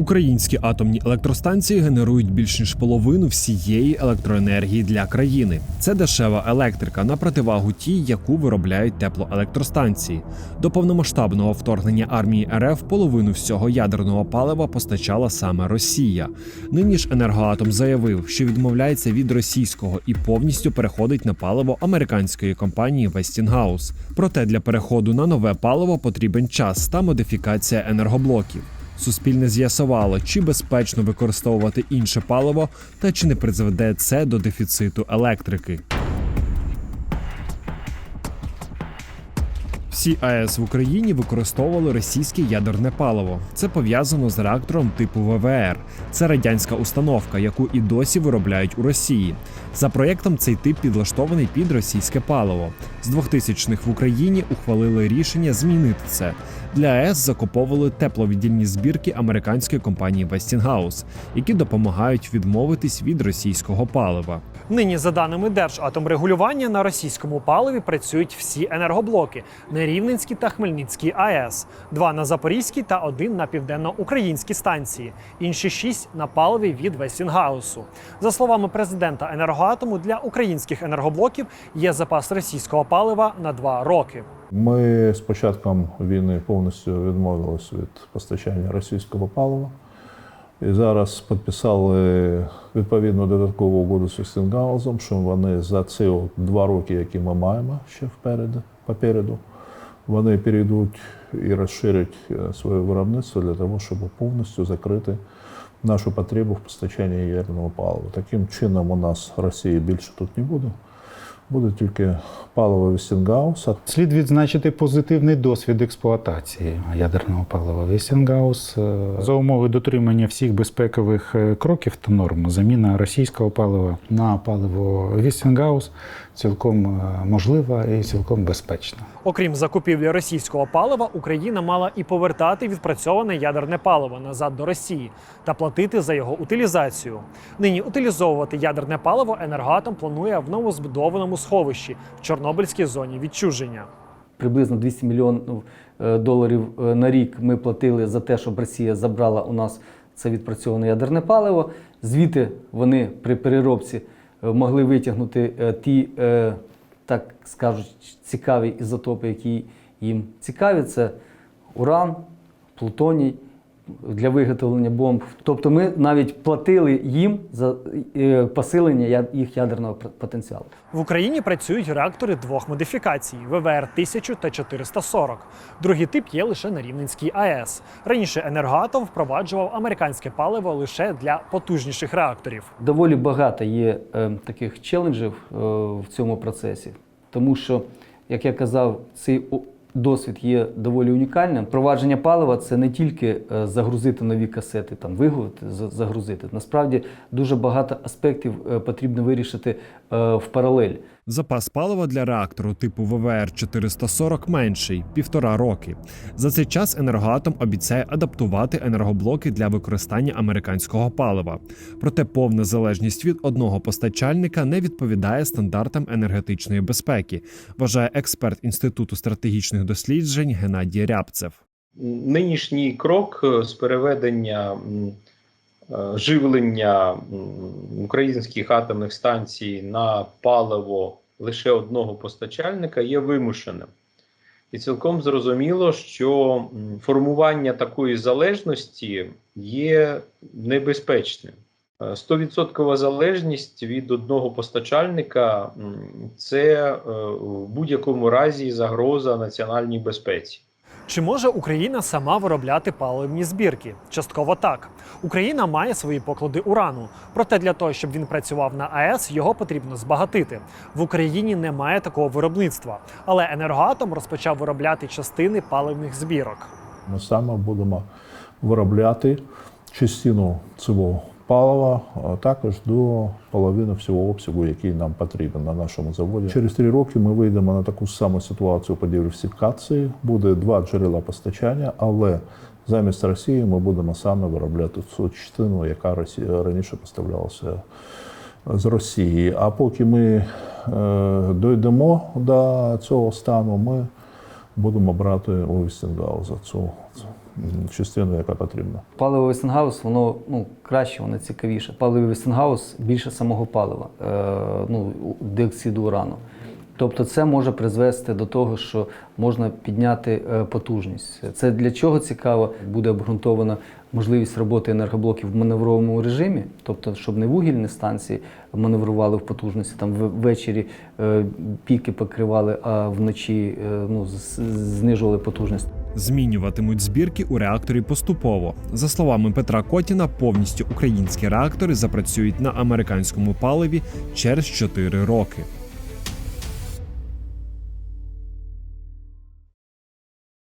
Українські атомні електростанції генерують більш ніж половину всієї електроенергії для країни. Це дешева електрика на противагу тій, яку виробляють теплоелектростанції. До повномасштабного вторгнення армії РФ половину всього ядерного палива постачала саме Росія. Нині ж енергоатом заявив, що відмовляється від російського і повністю переходить на паливо американської компанії Westinghouse. Проте для переходу на нове паливо потрібен час та модифікація енергоблоків. Суспільне з'ясувало, чи безпечно використовувати інше паливо та чи не призведе це до дефіциту електрики. Всі АЕС в Україні використовували російське ядерне паливо. Це пов'язано з реактором типу ВВР. Це радянська установка, яку і досі виробляють у Росії. За проєктом цей тип підлаштований під російське паливо. З 2000-х в Україні ухвалили рішення змінити це. Для АЕС закуповували тепловіддільні збірки американської компанії Westinghouse, які допомагають відмовитись від російського палива. Нині, за даними Держатомрегулювання, на російському паливі працюють всі енергоблоки на Рівненській та Хмельницькій АЕС, два на Запорізькій та один на південноукраїнській станції, інші шість на паливі від Вестінгаусу. За словами президента енергоатому, для українських енергоблоків є запас російського палива на два роки. Ми з початком війни повністю відмовилися від постачання російського палива. І зараз підписали відповідну додаткову угоду з Вестінгаузом, що вони за ці два роки, які ми маємо ще вперед, попереду, вони перейдуть і розширять е, своє виробництво для того, щоб повністю закрити нашу потребу в постачанні ядерного палива. Таким чином, у нас Росії більше тут не буде. Буде тільки паливо Вісінгауса. Слід відзначити позитивний досвід експлуатації ядерного палива Вісінгаус за умови дотримання всіх безпекових е, кроків та норм. Заміна російського палива на паливо Вестінгаус цілком е, можлива і цілком безпечна. Окрім закупівлі російського палива, Україна мала і повертати відпрацьоване ядерне паливо назад до Росії та платити за його утилізацію. Нині утилізовувати ядерне паливо енергоатом планує в новозбудованому сховищі в Чорнобильській зоні відчуження. приблизно 200 мільйонів е, доларів е, на рік ми платили за те, щоб Росія забрала у нас це відпрацьоване ядерне паливо. Звідти вони при переробці могли витягнути е, ті, е, так скажуть, цікаві ізотопи, які їм цікаві. Це уран, плутоній для виготовлення бомб. Тобто ми навіть платили їм за е, посилення їх ядерного потенціалу. В Україні працюють реактори двох модифікацій ВВР 1000 та 440. Другий тип є лише на Рівненській АЕС. Раніше енергоатом впроваджував американське паливо лише для потужніших реакторів. Доволі багато є е, таких челенджів е, в цьому процесі, тому що, як я казав, цей досвід є доволі унікальним. Провадження палива це не тільки е, загрузити нові касети, там виготовити, загрузити. Насправді дуже багато аспектів е, потрібно вирішити е, в паралель. Запас палива для реактору типу ВВР 440 менший півтора роки. За цей час енергоатом обіцяє адаптувати енергоблоки для використання американського палива. Проте повна залежність від одного постачальника не відповідає стандартам енергетичної безпеки, вважає експерт інституту стратегічних досліджень Геннадій Рябцев. нинішній крок з переведення живлення українських атомних станцій на паливо лише одного постачальника є вимушеним. І цілком зрозуміло, що формування такої залежності є небезпечним. Е, 100% залежність від одного постачальника це е, в будь-якому разі загроза національній безпеці. Чи може Україна сама виробляти паливні збірки? Частково так. Україна має свої поклади урану. Проте для того, щоб він працював на АЕС, його потрібно збагатити. В Україні немає такого виробництва, але енергоатом розпочав виробляти частини паливних збірок. Ми саме будемо виробляти частину цього палива, також до половини всього обсягу, який нам потрібен на нашому заводі. Через три роки ми вийдемо на таку саму ситуацію по диверсифікації. Буде два джерела постачання, але замість Росії ми будемо саме виробляти цю частину, яка раніше поставлялася з Росії. А поки ми е, дійдемо до цього стану, ми будемо брати у Вестінгауза цю, частину, яка потрібна. Паливо Вестенгаус, воно ну, краще, воно цікавіше. Паливо Вестенгаус більше самого палива, е, ну, диоксиду урану. Тобто це може призвести до того, що можна підняти е, потужність. Це для чого цікаво? Буде обґрунтована можливість роботи енергоблоків в маневровому режимі, тобто, щоб не вугільні станції маневрували в потужності, там ввечері е, піки покривали, а вночі е, ну, знижували потужність. Змінюватимуть збірки у реакторі поступово. За словами Петра Котіна, повністю українські реактори запрацюють на американському паливі через 4 роки.